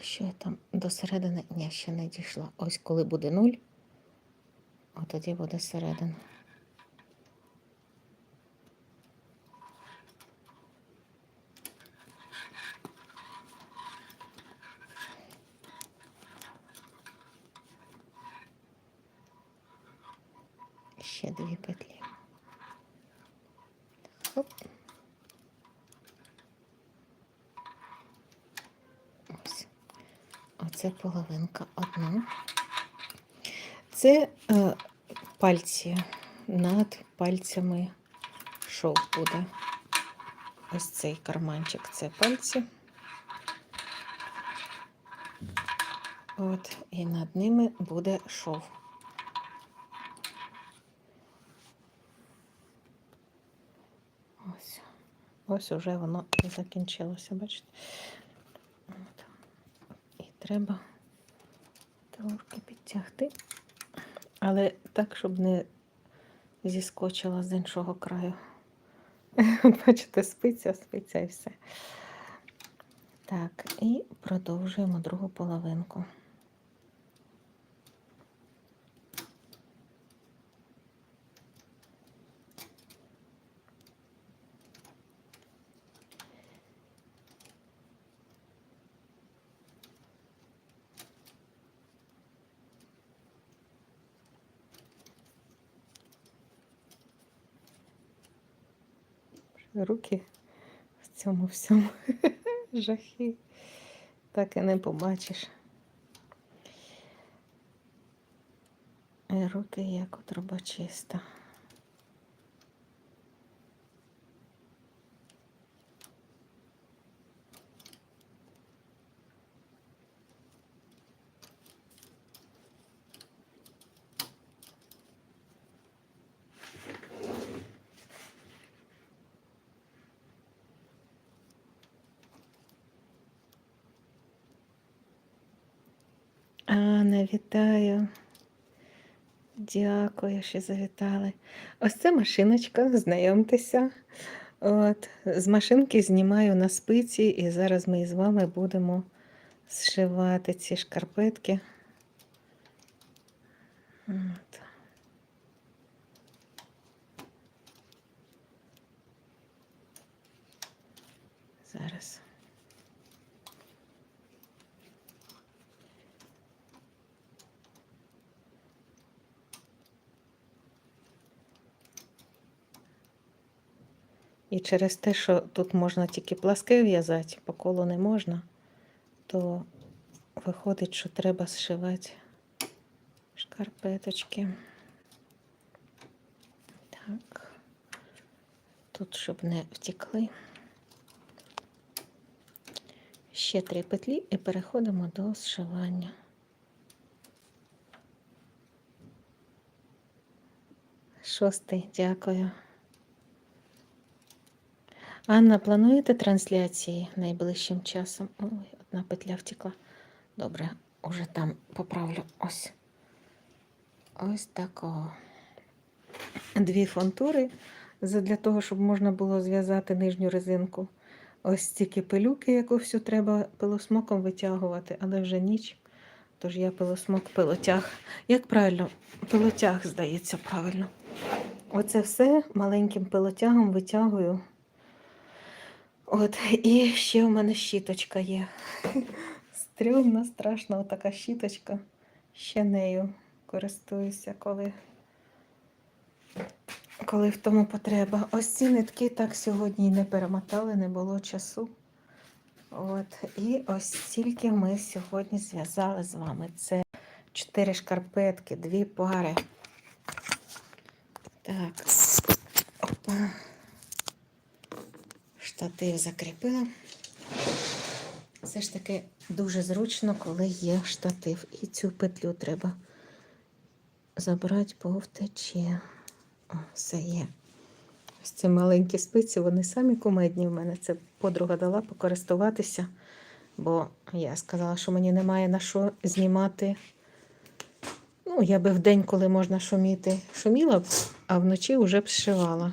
що я там до середини? Ні, ще не дійшла. Ось коли буде нуль, от тоді буде середина. Ще дві петлі. Хоп. Ось. Оце половинка одна. Це е, пальці. Над пальцями шов буде. Ось цей карманчик це пальці. От, і над ними буде шов. Ось. Ось уже воно закінчилося, бачите? Треба трошки підтягти, але так, щоб не зіскочила з іншого краю. Бачите, спиця, спиця і все. Так, і продовжуємо другу половинку. Руки в цьому всьому жахи. Так і не побачиш. Руки як у трубочиста. Анна, вітаю. Дякую, що завітали. Ось це машиночка, знайомтеся. От, з машинки знімаю на спиці, і зараз ми з вами будемо зшивати ці шкарпетки. От. Зараз. І через те, що тут можна тільки пласке в'язати, по колу не можна, то виходить, що треба зшивати шкарпеточки. Так, тут, щоб не втекли. Ще три петлі і переходимо до зшивання. Шостий, дякую. Анна, плануєте трансляції найближчим часом? Ой, одна петля втекла. Добре, уже там поправлю. Ось. Ось такого. Дві фонтури для того, щоб можна було зв'язати нижню резинку. Ось стільки пилюки, яку всю треба пилосмоком витягувати, але вже ніч. Тож я пилосмок пилотяг. Як правильно? Пилотяг, здається, правильно. Оце все маленьким пилотягом витягую. От, і ще у мене щіточка є. Стрьомна, страшна така щіточка. Ще нею користуюся, коли коли в тому потреба. Ось ці нитки так сьогодні не перемотали, не було часу. От, І ось стільки ми сьогодні зв'язали з вами. Це чотири шкарпетки, дві пари. Так. Опа. Штатив закріпила. Все ж таки дуже зручно, коли є штатив. І цю петлю треба забрати, бо втече. О, все є. Ось ці маленькі спиці, вони самі кумедні в мене. Це подруга дала покористуватися, бо я сказала, що мені немає на що знімати. Ну, я би в день, коли можна шуміти, шуміла б, а вночі вже б зшивала.